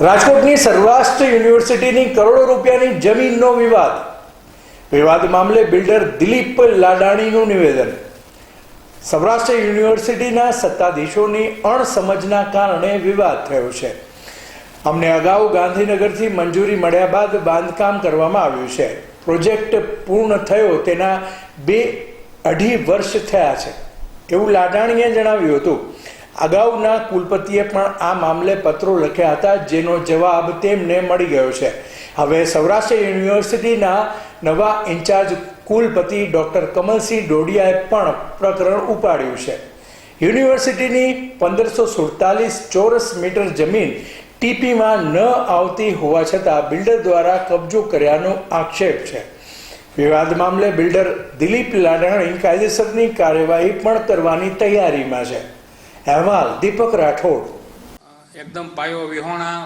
રાજકોટની સૌરાષ્ટ્ર યુનિવર્સિટીની કરોડો રૂપિયાની જમીનનો વિવાદ. વિવાદ મામલે બિલ્ડર દિલીપ લાડાણીનું નિવેદન. સૌરાષ્ટ્ર યુનિવર્સિટીના સત્તાધીશોની અણસમજના કારણે વિવાદ થયો છે. અમને અગાઉ ગાંધીનગરથી મંજૂરી મળ્યા બાદ બાંધકામ કરવામાં આવ્યું છે. પ્રોજેક્ટ પૂર્ણ થયો તેના બે અઢી વર્ષ થયા છે. એવું લાડાણીએ જણાવ્યું હતું. અગાઉના કુલપતિએ પણ આ મામલે પત્રો લખ્યા હતા, જેનો જવાબ તેમને મળી ગયો છે. હવે સૌરાષ્ટ્ર યુનિવર્સિટીના નવા ઇન્ચાર્જ કુલપતિ ડૉક્ટર કમલસિંહ ડોડિયાએ પણ પ્રકરણ ઉપાડ્યું છે. યુનિવર્સિટીની પંદરસો સુડતાલીસ ચોરસ મીટર જમીન ટીપીમાં ન આવતી હોવા છતાં બિલ્ડર દ્વારા કબજો કર્યાનો આક્ષેપ છે. વિવાદ મામલે બિલ્ડર દિલીપ લાડાણી કાયદેસરની કાર્યવાહી પણ કરવાની તૈયારીમાં છે. અહેવાલ દીપક રાઠોડ. એકદમ પાયો વિહોણા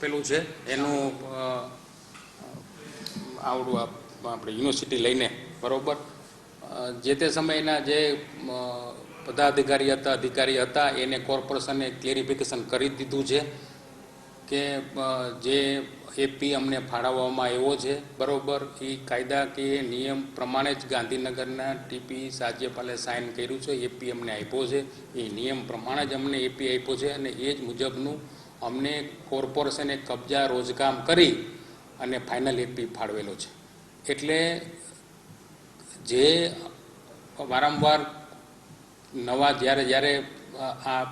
પેલું છે. એનું આવડું આપણે યુનિવર્સિટી લઈને, બરોબર? જે તે સમયના જે પદાધિકારી હતા, અધિકારી હતા, એને કોર્પોરેશને ક્લેરિફિકેશન કરી દીધું છે. કે જે એપી અમને ફાળવવામાં આવ્યો છે, બરોબર એ કાયદાકીય નિયમ પ્રમાણે જ ગાંધીનગરના ટીપી રાજ્યપાલે સાઇન કર્યું છે એપી અમને આપ્યો છે. એ નિયમ પ્રમાણે જ અમને એપી આપ્યો છે અને એ જ મુજબનું અમને કોર્પોરેશને કબજા રોજકામ કરી અને ફાઇનલ એપી ફાળવેલો છે. એટલે જે વારંવાર નવા જ્યારે જ્યારે આ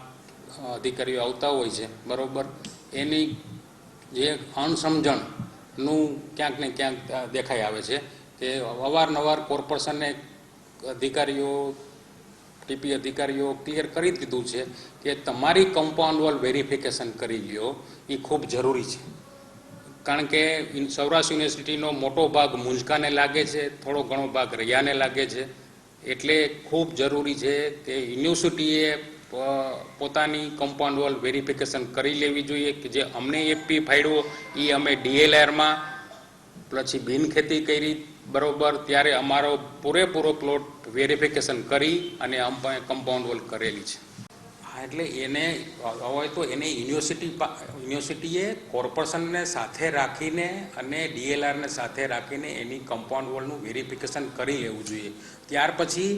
અધિકારીઓ આવતા હોય છે, બરોબર એની જે અણસમજણનું ક્યાંક ને ક્યાંક દેખાઈ આવે છે કે અવારનવાર કોર્પોરેશનને અધિકારીઓ ટીપી અધિકારીઓ ક્લિયર કરી દીધું છે કે તમારી કમ્પાઉન્ડ વોલ વેરિફિકેશન કરી લ્યો, એ ખૂબ જરૂરી છે. કારણ કે સૌરાષ્ટ્ર યુનિવર્સિટીનો મોટો ભાગ મુંજકાને લાગે છે, થોડો ઘણો ભાગ રૈયાને લાગે છે. એટલે ખૂબ જરૂરી છે કે યુનિવર્સિટીએ પોતાની કમ્પાઉન્ડ વોલ વેરિફિકેશન કરી લેવી જોઈએ કે જે અમને એપી ફાળ્યો એ અમે ડીએલઆરમાં પછી બિનખેતી કરી, બરોબર, ત્યારે અમારો પૂરેપૂરો પ્લોટ વેરિફિકેશન કરી અને અમે કમ્પાઉન્ડ વોલ કરેલી છે. હા, એટલે એને હોય તો એને યુનિવર્સિટી યુનિવર્સિટીએ કોર્પોરેશનને સાથે રાખીને અને ડીએલઆરને સાથે રાખીને એની કમ્પાઉન્ડ વોલનું વેરિફિકેશન કરી લેવું જોઈએ. ત્યાર પછી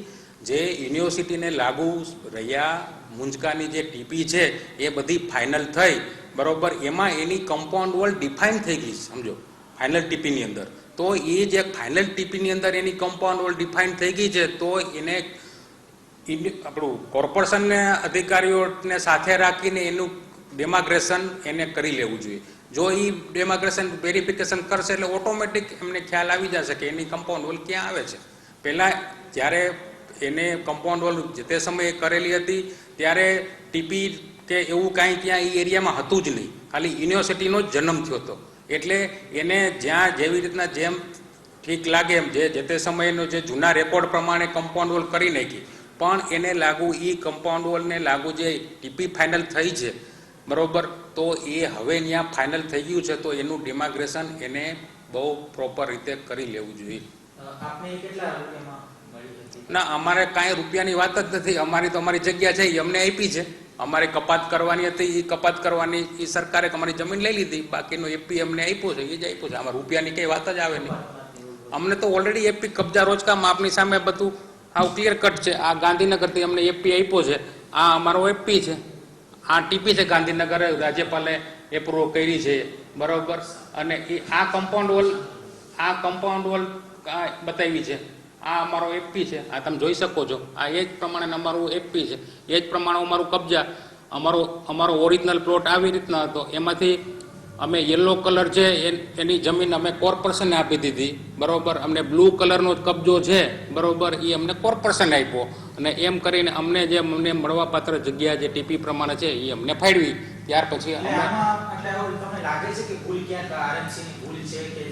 જે યુનિવર્સિટીને લાગુ રહ્યા, મુંજકાની જે ટીપી છે, એ બધી ફાઇનલ થઈ. બરોબર, એમાં એની કમ્પાઉન્ડ વોલ ડિફાઇન થઈ ગઈ સમજો. ફાઇનલ ટીપીની અંદર. તો એ જે ફાઇનલ ટીપીની અંદર એની કમ્પાઉન્ડ વોલ ડિફાઇન થઈ ગઈ છે, તો એને આપણું કોર્પોરેશનને અધિકારીઓને સાથે રાખીને એનું ડેમાગ્રેશન એને કરી લેવું જોઈએ. જો એ ડેમાગ્રેશન વેરિફિકેશન કરશે એટલે ઓટોમેટિક એમને ખ્યાલ આવી જશે કે એની કમ્પાઉન્ડ વોલ ક્યાં આવે છે. પહેલાં જ્યારે એને કમ્પાઉન્ડ વોલ જે સમયે કરેલી હતી, ત્યારે ટીપી કે એવું કાંઈ ત્યાં એ એરિયામાં હતું જ નહીં. ખાલી યુનિવર્સિટીનો જન્મ થયો હતો. એટલે એને જ્યાં જેવી રીતના જેમ ઠીક લાગે એમ જે જે તે સમયનો જે જૂના રેકોર્ડ પ્રમાણે કમ્પાઉન્ડ વોલ કરી નાખી. પણ એને લાગુ એ કમ્પાઉન્ડ વોલને લાગુ જે ટીપી ફાઇનલ થઈ છે, બરોબર, તો એ હવે ત્યાં ફાઇનલ થઈ ગયું છે, તો એનું ડિમાગ્રેશન એને બહુ પ્રોપર રીતે કરી લેવું જોઈએ આપને કેટલા રૂપિયામાં મળી હતી ના, અમારે કાંઈ રૂપિયાની વાત જ નથી. અમારી તો અમારી જગ્યા છે એ અમને આપી છે. અમારે કપાત કરવાની હતી એ કપાત કરવાની એ સરકારે અમારી જમીન લઈ લીધી. બાકીનું એપી અમને આપ્યું છે, એ જ આપ્યું છે. અમારે રૂપિયાની કંઈ વાત જ આવે નહીં. અમને તો ઓલરેડી એપી કબજા રોજકામ આપની સામે બધું આવું ક્લિયર કટ છે. આ ગાંધીનગરથી અમને એપી આપ્યો છે. આ અમારો એપી છે. આ ટીપી છે ગાંધીનગર રાજ્યપાલે એપ્રુવ કરી છે. બરોબર? અને એ આ કમ્પાઉન્ડ વોલ આ કમ્પાઉન્ડ વોલ બતાવી છે. આ અમારો એપી છે. આ તમે જોઈ શકો છો. આ એ જ પ્રમાણે અમારું એપી છે. એ જ પ્રમાણે અમારું કબજા. અમારો અમારો ઓરિજિનલ પ્લોટ આવી રીતના હતો. એમાંથી અમે યલો કલર છે એની જમીન અમે કોર્પોરેશનને આપી દીધી. બરોબર? અમને બ્લુ કલરનો કબજો છે. બરોબર? એ અમને કોર્પોરેશન આપ્યો. અને એમ કરીને અમને જે અમને મળવાપાત્ર જગ્યા જે ટીપી પ્રમાણે છે એ અમને ફાળવી. ત્યાર પછી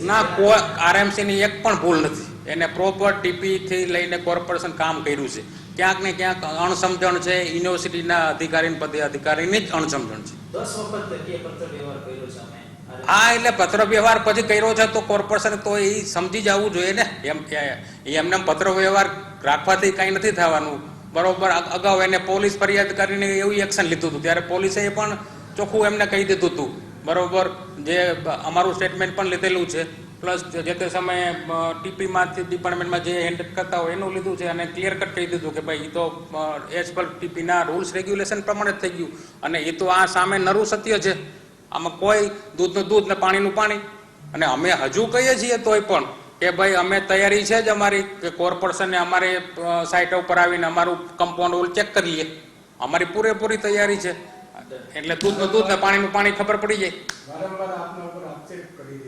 ના કોઈ આરએમસીની એક પણ ભૂલ નથી. એને પ્રોપર ટીપીથી લઈને કોર્પોરેશન કામ કર્યું છે. ક્યાંક ને ક્યાંક અણસમજણ છે યુનિવર્સિટીના અધિકારી પદે અધિકારીની જ અણસમજણ છે. હા એટલે પત્ર વ્યવહાર પછી કર્યો છે તો કોર્પોરેશન તો એ સમજી જવું જોઈએ ને. એમ એ એમને પત્ર વ્યવહાર રાખવાથી કાંઈ નથી થવાનું. બરોબર અગાઉ એને પોલીસ ફરિયાદ કરીને એવું એક્શન લીધું હતું. ત્યારે પોલીસે પણ ચોખ્ખું એમને કહી દીધું હતું. બરોબર જે અમારું સ્ટેટમેન્ટ પણ લીધેલું છે. પ્લસ જે તે સમયે ટીપીમાંથી ડિપાર્ટમેન્ટમાં જે હેન્ડલ કરતા હોય એનું લીધું છે અને ક્લિયર કટ કહી દીધું કે ભાઈ એ તો એઝ પર ટીપીના રૂલ્સ રેગ્યુલેશન પ્રમાણે જ થઈ ગયું. અને એ તો આ સામે નરું સત્ય છે. આમાં કોઈ દૂધનું દૂધ ને પાણીનું પાણી. અને અમે હજુ કહીએ છીએ તોય પણ કે ભાઈ અમે તૈયારી છે જ અમારી કે કોર્પોરેશનને અમારી સાઇટ ઉપર આવીને અમારું કમ્પાઉન્ડ રૂલ ચેક કરી લે. અમારી પૂરેપૂરી તૈયારી છે. એટલે દૂધનું દૂધ ને પાણીનું પાણી ખબર પડી જાય. વારંવાર આપના ઉપર આક્ષેપ કરી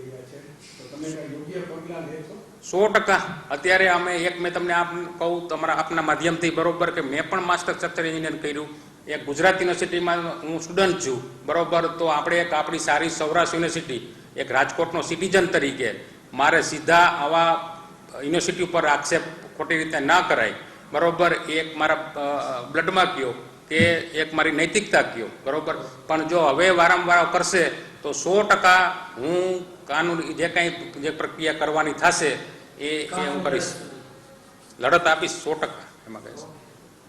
સો ટકા. અત્યારે અમે એક મેં તમને આપ કહું, તમારા આપના માધ્યમથી બરોબર કે મેં પણ માસ્ટર સ્ટ્રક્ચર એન્જિનિયર કર્યું. એક ગુજરાત યુનિવર્સિટીમાં હું સ્ટુડન્ટ છું. બરોબર, તો આપણે એક આપણી સારી સૌરાષ્ટ્ર યુનિવર્સિટી, એક રાજકોટનો સિટીઝન તરીકે, મારે સીધા આવા યુનિવર્સિટી ઉપર આક્ષેપ ખોટી રીતે ના કરાય. બરોબર, એક મારા બ્લડમાં કયો કે એક મારી નૈતિકતા કયો બરોબર, પણ જો હવે વારંવાર કરશે, તો સો ટકા હું કાનૂન જે કાંઈ જે પ્રક્રિયા કરવાની થશે એ હું કરીશ. લડત આપીશ સો ટકા એમાં કહીશ.